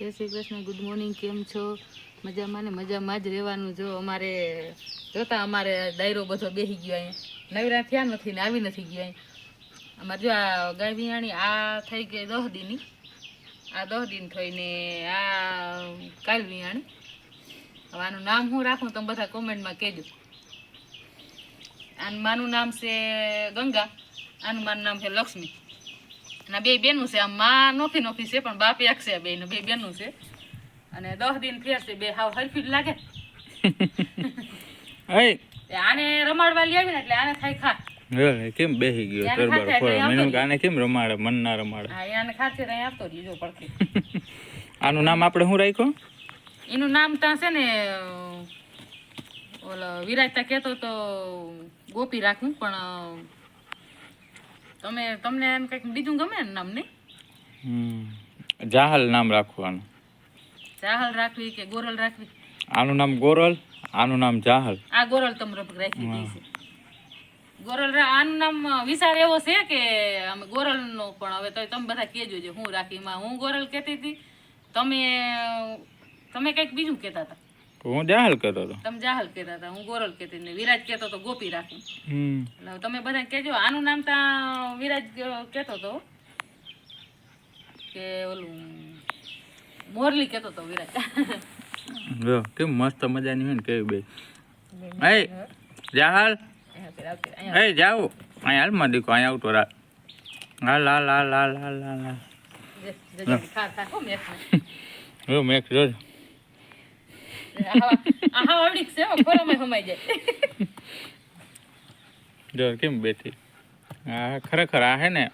જય Shri Krishna good morning કેમ છો? મજામાં ને? મજામાં જ રહેવાનું જો અમારે, જોતા અમારે દાયરો બધો બેસી ગયો અહીંયા નવરા થયા નથી ને આવી નથી ગયો અહીંયા અમારે જો આ ગાય વિયાણી આ થઈ ગઈ દસ દીની આ દસ દિન થઈને આ કાલ વિયાણી હવે આનું નામ હું રાખું તમે બધા કોમેન્ટમાં કહેજો. આનું માનું નામ છે ગંગા, આનું મારું નામ છે લક્ષ્મી. અને બે બેનું છે આમ માં નોખી નોખી છે પણ બાપ એક છે બે બે બેનું છે. અને દસ દિન ફેરશે છે બે હાવ હરફી લાગે. આને રમાડવા લઈ આવી ને એટલે આને થાય ખા કેમ બેહી ગયો તરબાર ખાતે ફોડો આને કેમ રમાડે મન ના રમાડે? હા આને ખાશે તો અહીં આપતો રહીજો પડખે. આનું નામ આપણે શું રાખ્યું? એનું નામ ત્યાં છે ને ઓલો વિરાજતા કહેતો તો ગોપી રાખું પણ તમે તમને એમ કંઈક બીજું ગમે ને નામ નહીં? હમ. જાહલ નામ રાખવાનું. જાહલ રાખવી કે ગોરલ રાખવી? આનું નામ ગોરલ આનું નામ જાહલ. આ ગોરલ તમે રાખી દીધી છે ગોરલ આનું નામ વિચાર એવો છે કે અમે ગોરલ નો પણ હવે તો તમે બધા કહેજો જે હું રાખી માં હું ગોરલ કહેતી હતી. તમે તમે કંઈક બીજું કહેતા હતા. હું જાહલ કરતો હતો. તમે જાહલ કહેતા હતા હું ગોરલ કહેતી હતી ને વિરાજ કહેતો તો ગોપી રાખી. હમ. એટલે તમે બધા કહેજો આનું નામ તા વિરાજ કહેતો હતો કે ઓલું મોરલી કહેતો હતો વિરાજ. જો કેમ મસ્ત મજાની હોય ને કેવી બે. એ જાહલ એ જાઓ. અહીંયા હાલમાં દીકો અહીંયા આવતો રાત હાલ હાલ હાલ હાલ હાલ હાલ. હાલ જે- જે- જે ખા ખા હો મેથને. જો મેં જોજો આવા આવા આવડી છે ખોરામાં સમાઈ જાય. જો કેમ બેઠી? આ ખરેખર આ હે ને?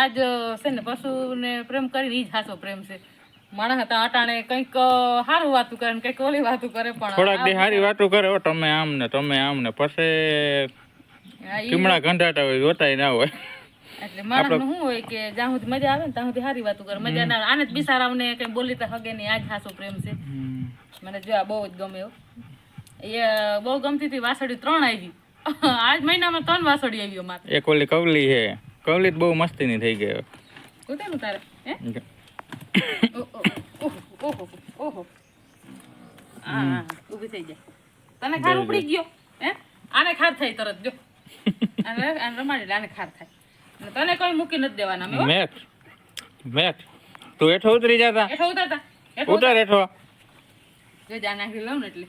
આજ છે ને પશુને પ્રેમ કરીને ઈ જ હાસો પ્રેમ છે. માણસ હતા અટાણે કંઈક સારું વાતું કરે ને કંઈક ઓલી વાતું કરે પણ થોડાક દી હારી વાતું કરે તમે આમ ને તમે આમ ને પછી આ કીમડા ગંધાતા હોય જોતાય ના હોય. એટલે માણસ શું હોય કે જ્યાં સુધી મજા આવે ને ત્યાં સુધી સારી વાતું કરે. મજા ના. આને જ બિસારાવને કઈ બોલી તો હગે નહીં આજ હાસો પ્રેમ છે. મને જો આ બહુ જ ગમે એ બહુ ગમતી હતી વાસળી ત્રણ આવી. આજ મહિનામાં ત્રણ વાસળી આવી માત્ર. એક ઓલી કવલી છે. કવલી બહુ મસ્તી ની થઈ ગઈ. કુતેનું તારે હે? ઓહો, ઓહો, ઊભી થઈ જાય. તને ખાર ઉપડી ગયો? હે? આને ખાર થાય તરત જો. આને આને રમાડી આને ખાર થાય. તને કોઈ મૂકી નથી દેવાના મેં મેક તું હેઠો ઉતરી જતા. હેઠો ઉતરતા. ઉતર. હેઠો. જો જા નાખી લઉં ને એટલે.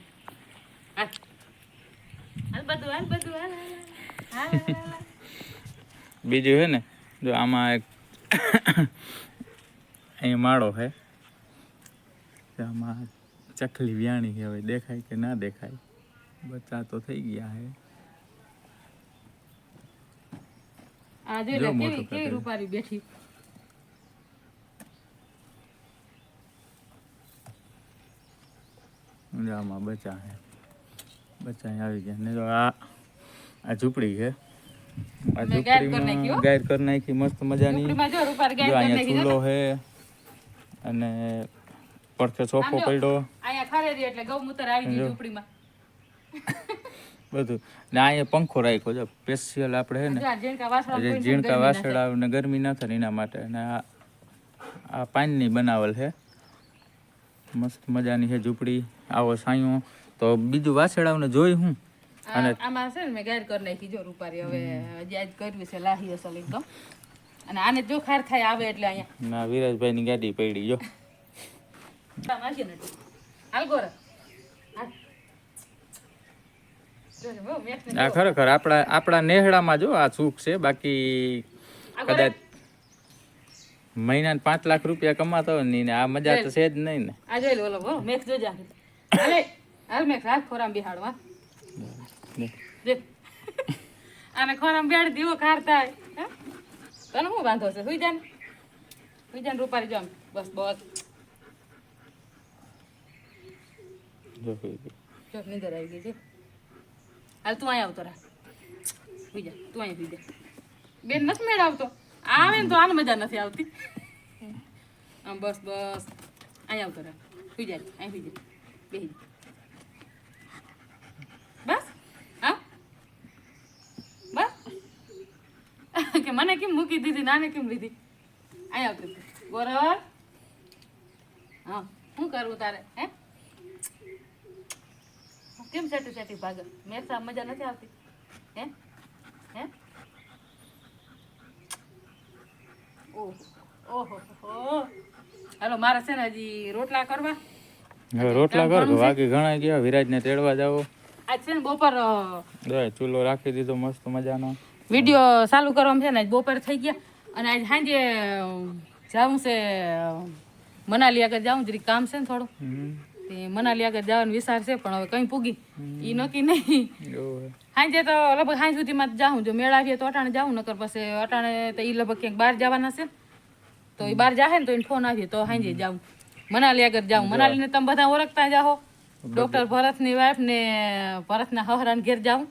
બધું બધું. બીજું હે ને જો આમાં એક અહીં માળો છે આમાં ચકલી વ્યાણી છે હવે દેખાય કે ના દેખાય. બચ્ચા તો થઈ ગયા હે. આ જો કેવી કેવી રૂપારી બેઠી. આમાં હે. બચ્ચા અહીં આવી ગયા. ને જો આ આ ઝૂંપડી છે. આ. ઝૂંપડીમાં ગાયર કરી નાખી મસ્ત મજાની. જો અહીંયા ચૂલો છે અને પડખે સોફો પડ્યો. એટલે ગૌમૂત્ર આવી ગયું ઝૂંપડીમાં. બધું. ને અહીંયા પંખો રાખ્યો છે સ્પેશિયલ આપણે છે ને જો આ ઝીણકા વાસણા જે કોઈ ઝીણકા ગરમી ના ગરમી ના થાય એના માટે. ને આ આ પાનની બનાવેલ છે. મસ્ત મજાની છે ઝૂંપડી. આવો સાયો. તો બીજું વાસડાઓને જોઈ હું. અને આમાં છે ને મેં ગાયર કરી નાખી જો રૂપારી. હવે હજી આજ કરવી છે લાહી અસલ એકદમ અને આને જો ખાર થાય આવે એટલે અહીંયા. ના વિરાજભાઈની ગાડી પડી જો. ને ને, આ ખરેખર આપણા આપણા નેહડામાં જો આ સુખ છે. બાકી કદાચ મહિના પાંચ લાખ રૂપિયા કમાતો હોય ને આ મજા તો છે જ નહીં ને. આ જોઈ લો ઓલો બહુ મેઘ જોજે. હાલે હાલ મેઘ રાખ ખોરામ બિહાડવા. આને ખોરામ બેડ દીવો ખાર થાય. તને શું વાંધો છે? સુઈ જા ને. સુઈ જા ને રૂપારી જો. બસ બસ. જો નીંદર આવી ગઈ છે. હાલ તું અહીંયા આવતો રાખ. સુઈ જા તું અહીંયા સુઈ જા. બેન નથી મેળ આવતો. આવે ને તો આને મજા નથી આવતી. આમ બસ બસ. અહીંયા આવતો રહે. સુઈ જાય. અહીં સુઈ જાય. બેસી બસ? હા? બસ? કે મને કેમ મૂકી દીધી, નાને કેમ લીધી? અહીંયા આવતી. બરોબર હા. શું કરવું તારે, હે? કેમ સેટી સેટી ભાગ? મેસા મજા નથી આવતી. હે? હે? ઓહો હાલો મારે છે ને હજી રોટલા કરવા. હવે રોટલા કર બાકી ઘણા ગયા વિરાજને તેડવા જાઓ. આજ છે ને બપોર ચૂલો રાખી દીધો મસ્ત મજાનો. વીડિયો ચાલુ કરવામાં છે ને આજ બપોર થઈ ગયા. અને આજ સાંજે જાવું છે મનાલી આગળ જાવું જરીક કામ છે ને થોડું. મનાલી આગળ જવાનો વિચાર છે પણ હવે કઈ પૂગી. એ નક્કી નહીં. સાંજે તો લગભગ સાંજ સુધીમાં જ જાઉં. જો મેળા આવીએ તો અટાણે જાઉં નકર પછી અટાણે તો એ લગભગ ક્યાંક બહાર જવાના છે. તો એ બહાર જાહે ને તો એને ફોન આવીએ તો સાંજે જાઉં. મનાલી આગળ જાઉં. મનાલીને તમે બધા ઓળખતા જાઓ ડોક્ટર ભરતની વાઈફ ને ભરતના હહરાન ઘેર જાઉં.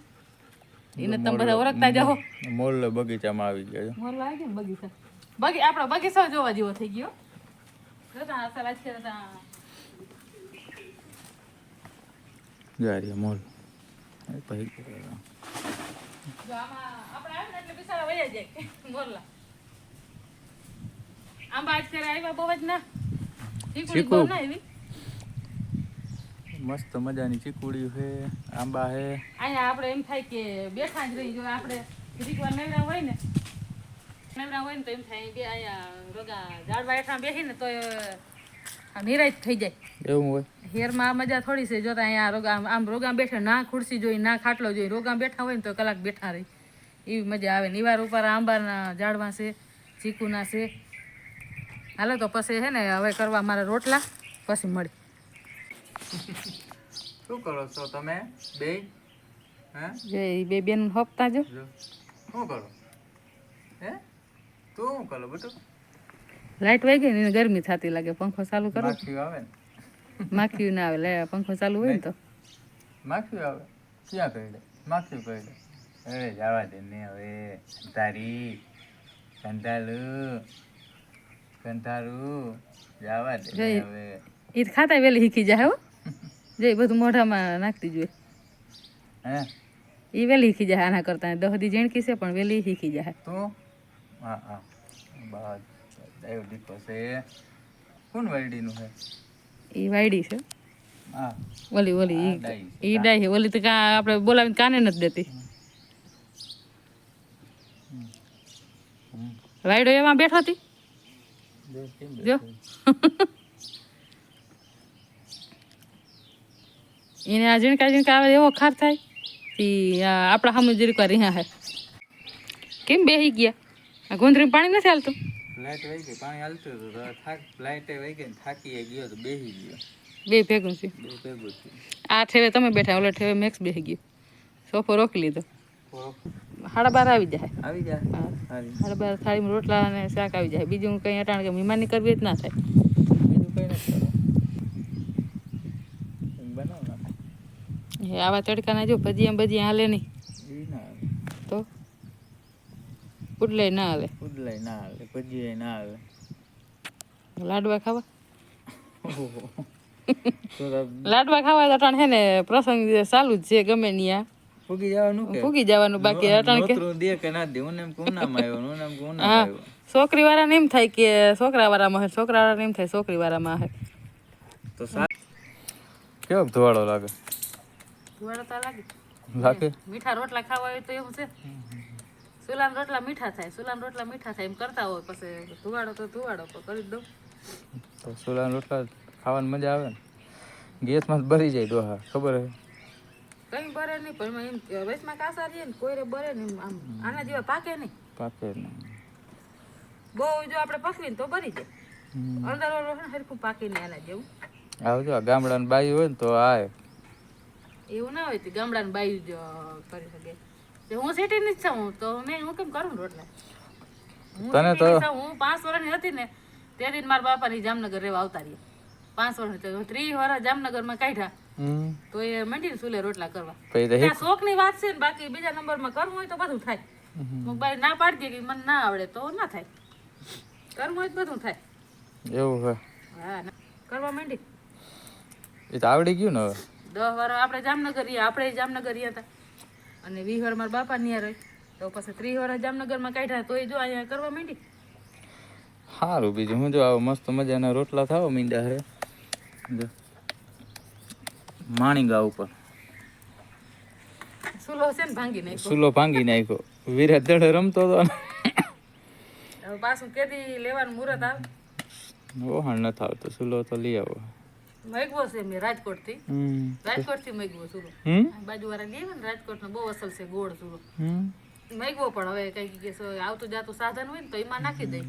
એને તમે બધા ઓળખતા જાઓ મોલ બગીચામાં આવી ગયા મોલ આવી ગયા બગીચા? બગી આપણો બગીચો જોવા જેવો થઈ ગયો. આજ છે જોતા. જારીએ મોલ એ પછી જો આમાં આપણે આવે ને એટલે બિચારા વયા જાય મોરલા આંબા આજ ત્યારે આવ્યા બહુ જ ના ચીકુડી ચીકુ. બહુ મોલ મસ્ત મજાની ચીકુડી છે આંબા છે. અહીંયા આપણે એમ થાય કે બેઠા જ રહી જો આપણે. ઘડીક વાર નવરા હોય ને નવરા હોય ને તો એમ થાય બે અહીંયા રોગા ઝાડવા હેઠા બેસીને તો નિરાશ થઈ જાય. એવું હોય. હેરમાં મજા થોડી છે જોતા અહીંયા રોગામ આમ- રોગામ રોગા બેઠા ના ખુરશી જોઈ ના ખાટલો જોઈ રોગામ બેઠા હોય ને તો કલાક બેઠા રહી. એવી મજા આવે. નિવાર ઉપર આંબાના ઝાડવા છે ચીકુના છે. હાલો તો પછી છે ને હવે કરવા મારા રોટલા પછી મળી. શું કરો છો તમે બે હે? બે બેન હપતા જો. જો. શું કરો? હે? તું કરો બેટું? લાઈટ વહી ગઈ ને એને ગરમી થતી લાગે પંખો ચાલુ કરો. માખી આવે ને? માખી ના આવે લે પંખો ચાલુ હોય ને તો. માખી આવે? ક્યાં કરડે? માખી કરડે? હવે જવા દે ને હવે. તારી કંટાળુ કંટાળુ જવા દે. હવે. ઈ ખાતા વેલી શીખી જાય હો. જે બધું મોઢામાં નાખતી જોઈએ હે? એ વેલી શીખી જાય આના કરતા. દહદી જેણકી છે પણ વેલી શીખી જાય. તો? હા હા. બસ. દાયો દીકો છે કોણ વાયડીનું છે? એ વાયડી છે? હા. ઓલી ઓલી ઈ- ડાઈ છે ઓલી તો કા આપણે બોલાવીને કાને નથી દેતી? વાયડો એમાં બેઠો હતી? જો. એને આ ઝીણકા ઝીણકા આવે એવો ખાર થાય આ આપણા સામે જરીક વાર રહ્યા હે કેમ બેહી ગયા? આ ગોંધરી પાણી નથી હાલતું? લાઈટ વહી ગઈ પાણી હાલતું હતું તો થાક લાઈટે વહી ગઈ ને થાકી ગયો તો બેસી ગયો. બે ભેગું છે બે ભેગું આ ઠેવે તમે બેઠા ઓલા ઠેવે મેક્સ બેસી ગયો. સોફો રોકી લીધો. સાડા બાર આવી જાય. આવી જાય. સાડા બાર થાળીમાં રોટલા અને શાક આવી જાય. બીજું કંઈ અટાણ કે મહેમાની કરવી જ ના થાય. બીજું કઈ નથી આવા તડકાના જો ભજીયા ભજીયા હાલે નહીં ઈ ના આવે તો પુડલે ના હાલે ઉડલાય ના હાલે ભજીયા ના હાલે લાડવા ખાવા? લાડવા ખાવા તો અટાણ હે ને પ્રસંગ ચાલુ જ છે ગમે ત્યાં ફૂગી જવાનું કે? ફૂગી જવાનું બાકી અટાણ કે નોતરું દે કે ના દે હું એમ કુનામાં આવ્યો હું એમ કુનામાં આવ્યો. છોકરી વાળાને એમ થાય કે છોકરા વાળામાં હે છોકરા વાળાને એમ થાય છોકરી વાળામાં હે તો સા કેવો ધોવાળો લાગે? ધોવાળો તો લાગે લાગે? મીઠા રોટલા ખાવા હોય તો એવું છે. સુલાન રોટલા મીઠા થાય સુલાન રોટલા મીઠા થાય એમ કરતા હોય પછી ધુવાડો તો ધુવાડો તો કરી દઉં. તો સુલાન રોટલા ખાવાની મજા આવે ને? ગેસમાં ભરી જાય ડોહા ખબર હે? કઈ બરે નહીં પણ એમાં એમ વચમાં કાસા રહીએ ને કોઈને બરે નહીં આમ આના જેવા પાકે નહીં. પાકે નહીં. બહુ જો આપણે પકવીને તો બરી જાય. અંદર વાળો હરખું પાકે નહીં આના જેવું. આવજો આ ગામડાની બાઈ હોય ને તો આય. એવું ના હોય તો ગામડાની બાયું જ કરી શકે. હું સિટીની જ છું તો મેં હું કેમ કરું રોટલા? તને તો- હું પાંચ વર્ષની હતી ને ત્યારે મારા બાપાની જામનગર રહેવા આવતા રહ્યા. પાંચ વર્ષ તો ત્રીસ વર્ષ જામનગરમાં કાઢ્યા. તો એ મંડી સુલે રોટલા કરવા. શોખની વાત છે ને બાકી બીજા નંબરમાં કરવું હોય તો બધું થાય. હું બાઈ ના પાડી દે કે મને ના આવડે તો ના થાય. કરવું હોય તો બધું થાય. એવું હા ના. કરવા માંડી. એ તો આવડી ગયું ને હવે. દસ વાર આપણે જામનગર રહ્યા આપણે જામનગર રહ્યા હતા. અને વીસ વાર મારા બાપા ન્યા રહી. તો પછી ત્રીસ વાર જામનગરમાં કાઢ્યા તોય જો અહીંયા કરવા માંડી. સારું બીજું હું જો આવો મસ્ત મજાના રોટલા થાવ મીંડા હે માણીગા ઉપર. સુલો છે ને ભાંગી નાખ્યો. સુલો ભાંગી નાખ્યો. વિરાટ દડે રમતો હતો પાછું કેદી લેવાનું મુહૂર્ત આવે. ઓહાણ નથી આવતો સુલો તો લઈ આવો. મગવો છે મેં રાજકોટથી. હમ. રાજકોટથી મગવો સુલો હમ? બાજુ વાળા લઈએ ને રાજકોટનો બહુ અસલ છે ગોળ હમ. મગવો પણ હવે કઈ કે આવતું જાતું સાધન હોય ને તો એમાં નાખી દઈ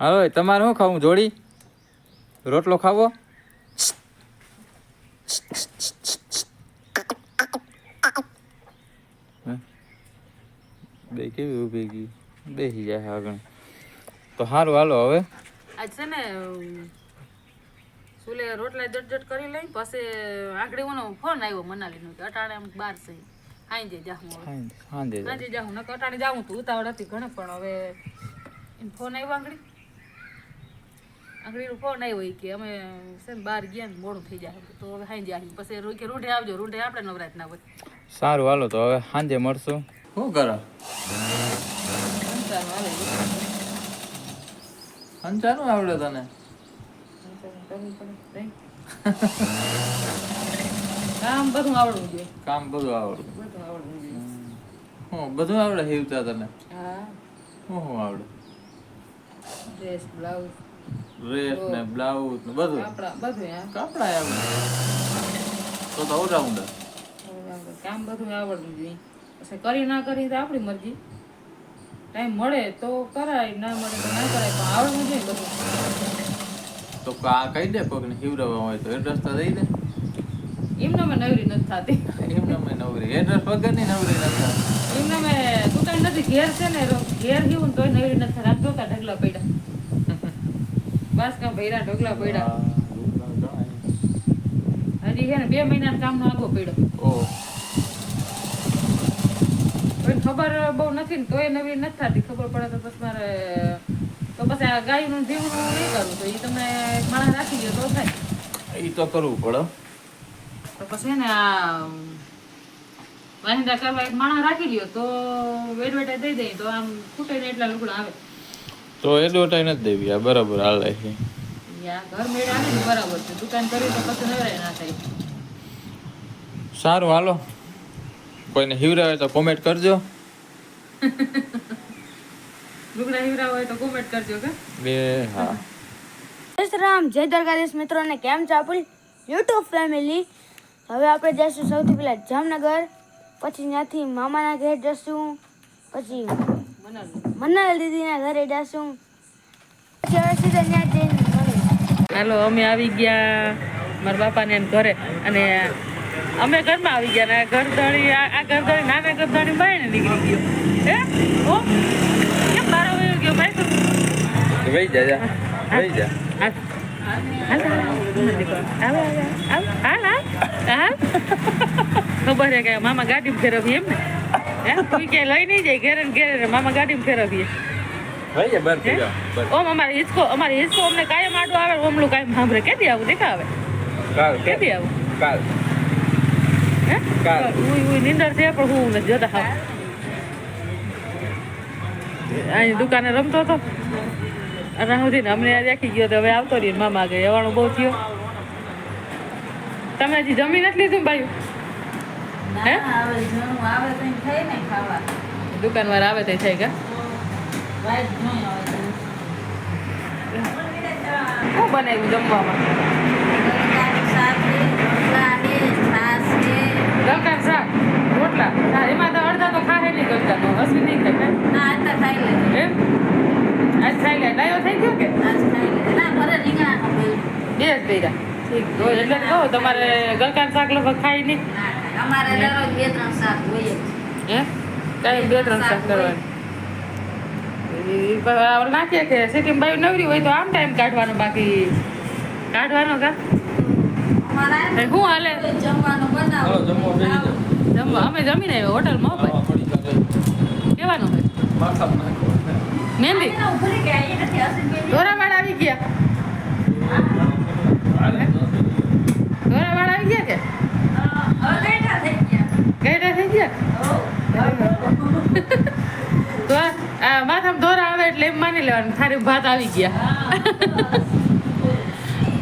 હવે તમારે શું ખાવું? જોડી? રોટલો ખાવો? બે કેવી ઊભી ગઈ? બેસી જાય આગળ. તો સારું હાલો હવે. આજ છે ને સુલે રોટલા જટ જટ કરી લઈ પછી આંગળી ઓનો ફોન આવ્યો મનાલી નો કે અટાણે આમ બાર છે. હાંજે જાહું જાઓ. સાંજે જાહું. નકર અટાણે જાવું તું ઉતાવળ હતી ઘણે પણ હવે ફોન આવ્યો આંગળી. આંગળીનો ફોન આવ્યો કે અમે છે ને બહાર ગયા ને મોડું થઈ જાય તો હવે હાંજે આવી પછી કે રૂઢે આવજો રૂઢે આપણે નવરાત ના હોય સારું હાલો તો હવે સાંજે મળશું. શું કરો? સંસારમાં આવડે તને? કરવું પડે કામ બધું આવડવું જોઈએ. કામ બધું આવડવું બધું આવડવું જોઈએ. હું બધું આવડે હીવતા તને? હા. હું હું આવડે? Dress blouse. ડ્રેસ ને બ્લાઉઝ ને બધું. કપડા બધું હા કપડા આવડે. તો તો ઓલરાઉન્ડર. કામ બધું આવડવું જોઈએ. પછી કરી ના કરી તો આપણી મરજી. ટાઈમ મળે તો કરાય ના મળે તો ના કરાય. પણ આવડવું જોઈએ બધું. તો આ કહી દે કોઈને હિવડાવવા હોય તો એડ્રેસ તો દઈ દે. એમને મેં નવરી નથી થતી. એમને મેં નવરી. એડ્રેસ વગરની નવરી નથી એમને મેં દુકાન નથી ઘેર છે ને ઘેર ગયું ને તોય નવરી નથી થતી. આમ જોતા ઢગલા પડ્યા. બસ કામ ભૈરા ઢગલા પડ્યા. હજી છે ને બે મહિના કામનો આગો પડ્યો. ઓહ ખબર બહુ નથી ને તોય નવી નથી થતી. ખબર પડે તો પછી મારે પછી આ ગાયનું કરવું તો એ તમે માણસ રાખી દો તો થાય. એ તો કરવું પડે. તો પછી ને આ વાહિંદા કરવા એક માણસ રાખી લ્યો તો વેટ દઈ દઈએ તો આમ ખૂટે ને એટલા લુગડા આવે. તો એડવર્ટાઈ નથી દેવી આ બરાબર હાલે છે. ઘર મેળે આવે ને બરાબર છે દુકાન કરી તો પછી નવરાય ના થાય. સારું હાલો. કોઈને હિવડાવે તો કોમેન્ટ કરજો. લુગડા હીવરા હોય તો કોમેન્ટ કરજો કે બે હા. જય રામ જય દ્વારકાધીશ મિત્રોને કેમ છે આપણી યુટ્યુબ ફેમિલી હવે આપણે જઈશું સૌથી પહેલાં જામનગર પછી ત્યાંથી મામાના ઘરે જઈશું પછી મનાલ દીદીના ઘરે જઈશું પછી હવે સીધા ત્યાં જઈને હાલો અમે આવી ગયા મારા બાપાને એમ ઘરે. અને અમે ઘરમાં આવી ગયા ને ઘરધણી આ ઘરધણી નાના ઘરધણી બાઈને નીકળી ગયો. હે? ઓ કેમ બાર વયો ગયો ભાઈ તું વહી જા જા. વહી જા. ખબર છે કે મામા ગાડી ફેરવીએ એમ ને. તું કે લઈ નહીં જાય ઘેરે ને ઘેરે મામા ગાડી ફેરવીએ. ઓમ અમારે હિસકો અમારે હિસકો અમને કાયમ આડું આવે ઓમલું કાયમ સાંભળે. કેદી આવું? દેખાવે? કાલ કેદી આવું? કાલ. હે? કાલ. ઉઈ ઉઈ નીંદર છે પણ હું નથી જોતા. હા અહીં દુકાને રમતો હતો રાહુદીન અમને આ રાખી ગયો તો હવે આવતો રહ્યો મામા આગળ એવાનું બહુ થયો. તમે હજી જમી નથી લીધું ભાઈ હે? દુકાન વાળા આવે તો થાય કે? શું બનાવ્યું જમવામાં? ગલકા શાક રોટલા? એમાં તો અડધા તો ખાહે નહીં ગલકાનો અસલી નહીં ખાય લે. એમ? આજ ખાઈ લે. ડાયો થઈ ગયો કે? બે જ કર્યા ઠીક. તો એટલે કહું તમારે ગલકાનું શાક લગભગ ખાઈ નહીં? અમારે દરરોજ બે ત્રણ શાક હોય હે? કાંઈ બે ત્રણ શાક કરવાનું. નાખીએ કે સિટી બાયુ નવરી હોય તો આમ ટાઈમ કાઢવાનો બાકી. કાઢવાનો કા? હું શું હાલે જમવાનું બનાવો. જમવા જમવા? અમે જમીને આવ્યો હોટલમાં કેવાનું હોય? નાખો. મહેંદી? દોરાવાળા આવી ગયા. દોરાવાળા આવી ગયા કે? થઈ ગયા? તો આ- માથામાં દોરા આવે એટલે એમ માની લેવાનું થારી ભાત આવી ગયા.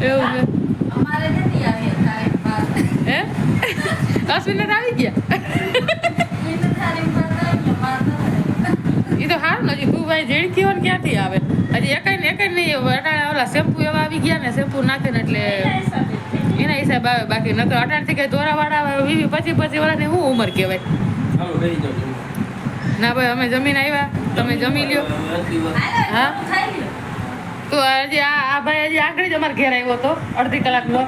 એવું છે. અશ્વિન આવી ગયા? એ તો હારું ને હજી તું ભાઈ જેડકી હોય ને ક્યાંથી આવે? હજી એકાઈ ને એકાઈ નહીં અટાણે ઓલા શેમ્પુ એવા આવી ગયા ને શેમ્પુ નાખે ને એટલે એના હિસાબ આવે બાકી નકર અટાણથી કઈ દોરાવાળા આવે વીવી પછી પછી વર્ષની શું ઉંમર કહેવાય? ના ભાઈ અમે જમીન આવ્યા તમે જમી લ્યો. હા? તો હજી આ આ ભાઈ હજી આગળ જ અમારે ઘેર આવ્યો હતો અડધી કલાકનો.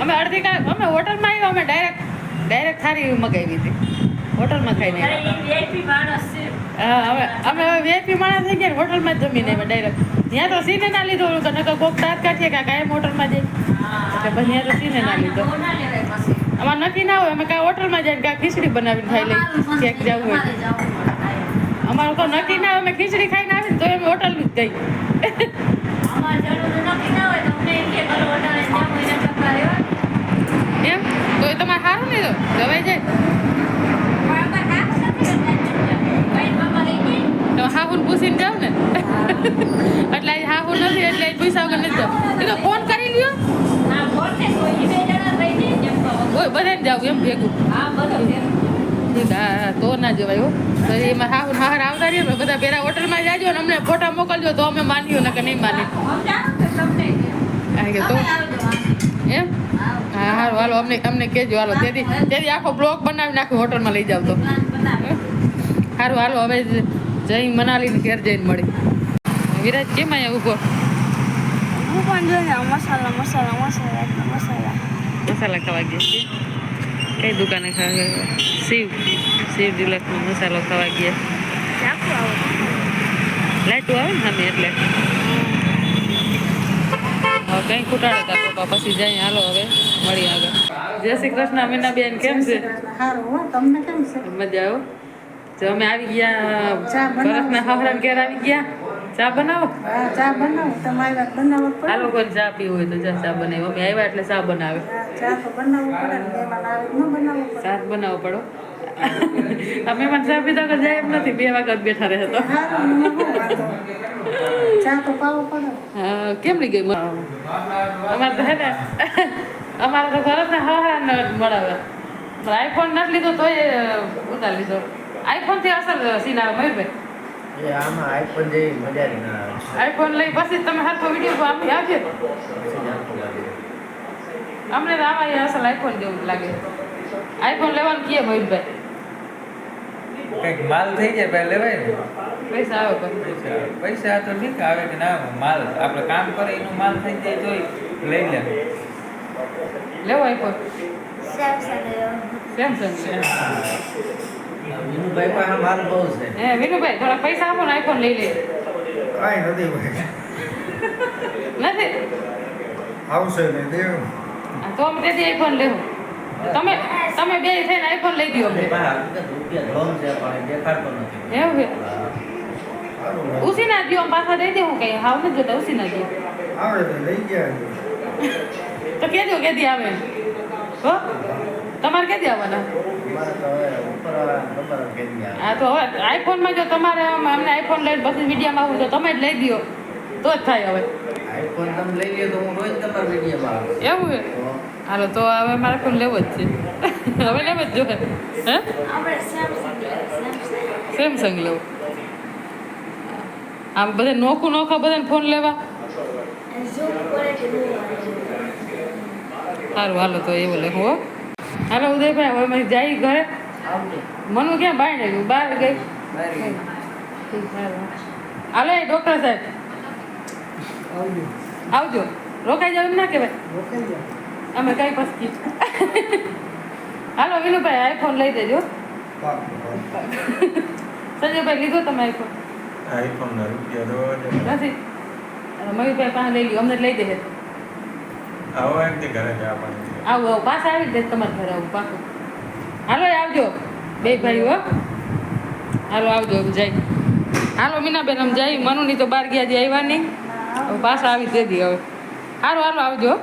અમે અડધી કલાક અમે હોટલમાં આવ્યા અમે ડાયરેક્ટ ડાયરેક્ટ થારી મગાવી હતી. હોટલમાં ખાઈને. આવ્યા હવે અમે હવે વીઆઈપી માણસ થઈ ગયા હોટલમાં જ જમીને એમાં ડાયરેક્ટ ત્યાં તો સીને ના લીધો ઓલું નકર કોક તાત કાઢીએ કે કાંઈ હોટલમાં જઈ પછી ત્યાં તો સીને ના લીધો. અમારે નક્કી ના હોય, અમે કાંઈ હોટલમાં જઈને કાંઈ ખીચડી બનાવીને ખાઈ લઈ ક્યાંક જવું હોય અમારું તો નક્કી ના અમે ખીચડી ખાઈને આવીને તો અમે હોટલનું જ ગઈ એમ? તો તમારે સારું નહીં તો? જવાય જાય હાહુને પૂછીને જાવ ને? એટલે આજે હાહુ નથી એટલે આજે પૈસા વગર નથી જાવ તો ફોન કરી લ્યો. બધાને જાવ એમ ભેગું. હા હા, તો ના જવાય હો. તો એમાં હાહુ હાર આવતા રહીએ ને બધા પહેલાં હોટલમાં જાજો ને અમને ફોટા મોકલજો તો અમે માન્યું ને કે નહીં માની હા કે તો. એમ? હા હારું હાલો અમને અમને કહેજો હાલો. તેથી તેથી આખો બ્લોગ બનાવી નાખ્યો હોટલમાં લઈ જાવ તો. સારું હાલો હવે જઈ મનાલીને ઘેર જઈને મળી. વિરાજ કેમ અહીંયા ઊભો? હું પણ જોઈને મસાલા મસાલા મસાલા મસાલા. મસાલા ખાવા ગયા છીએ કઈ દુકાને ખાવા ગયા? શિવ. શિવ ડિલક્સનો મસાલો ખાવા ગયા. લાઈટું આવે ને સામે એટલે. હવે કંઈ ખૂટાડે તા પપ્પા પછી જાય હાલો હવે મળી આગળ. જય શ્રી કૃષ્ણ મીનાબેન કેમ છે? સારું તમને કેમ છે? મજા આવો. જો અમે આવી ગયા ચા બનાવો. ભરતના હવરાન ઘેર આવી ગયા. ચા બનાવો? ચા બનાવો. તમારે વાત બનાવવો આ લોકો ચા પીવું હોય તો ચા ચા બનાવી. અમે આવ્યા એટલે ચા બનાવે. ચા તો બનાવવો પડે ચા બનાવવો પડો. અમે પણ ચા પીધા કે જાય એમ નથી. બે વખત બેઠા રહે તો. ચા તો પાવો પડે. હા, કેમ લઈ ગઈ? અમારે તો હે ને અમારે તો ભરતના હવરાન મળાવે આઈફોન નથી લીધો તોય ઉતાર લીધો. આઈફોનથી અસર સીન આવે મયુરભાઈ એ આમાં આઈફોન જેવી મજા જ ના આવે. આઈફોન લઈ પછી તમે હરખો વીડિયો આપી આવજો. અમને તો આમાં અસલ આઈફોન જેવું લાગે. આઈફોન લેવાનું કીએ મયુરભાઈ કંઈક માલ થઈ જાય પહેલા લેવાય ને? પૈસા આવે પૈસા પૈસા તો ઠીક આવે કે ના માલ. આપણે કામ કરે એનું માલ થઈ જાય તોય લઈ લે. લેવો આઈફોન સેમસંગ વિનુભાઈ પાસે માલ બહુ છે. હે વિનુભાઈ થોડા પૈસા આપો ને આઈફોન લઈ લે. કાંઈ નથી નથી? આવશે ને તો અમે તેથી આઈફોન લેવું. તમે તમે બે થઈને આઈફોન લઈ દો અમને. આપણી પાસે હકીકત રૂપિયા ધોમ છે પણ એ દેખાડતો નથી. એવું છે. ઉસી ના. દો પાછા દઈ દેવું કઈ. હાવ નથી જોતા ઉસી ના દો આવે લઈ ગયા. તો કેજો કેદી આવે? હો? તમારે કેદી આવવાના. હા તો હવે આઈફોનમાં જો તમારે આમ અમને આઈફોન લઈને પછી મીડિયામાં આવું તો તમે જ લઈ દો તો જ થાય હવે. આઈફોન તમે લઈ લ્યો તો હું રોજ તમારા વિડીયોમાં આવું એવું હાલો તો હવે મારે ફોન લેવો જ છે. હવે લેવો જ જો. હે? આપણે સેમસંગ લેવો આમ બધા નોખું નોખા બધાને ફોન લેવા? સારું હાલો તો એવું લે હો. હાલો ઉદયભાઈ હવે મારી જાય ઘરે? મનુ ક્યાં બહાર ગયું? બહાર ગઈ? હાલો. હાલો એ ડૉક્ટર સાહેબ. આવજો. રોકાઈ જાવ એમ ના કહેવાય. અમે કઈ પસ્તી હાલો વિનુભાઈ આઈફોન લઈ દેજો. સંજયભાઈ લીધો તમે આઈફોન? આઈફોન રૂપિયા નથી. મયુરભાઈ પાસે લઈ લ્યો અમને લઈ દે. આવો એમ. આવું આવું, પાછા આવી જાય તમારે ઘરે આવું પાકું હાલો આવજો. બે ભાઈ હો. હાલો, આવજો, હવે જાય. હાલો, મીનાબેન, આમ જાય. મનુની તો બાર ગયા જે આવ્યા નહીં. પાછા આવી દેતી હવે. હાલો હાલો, આવજો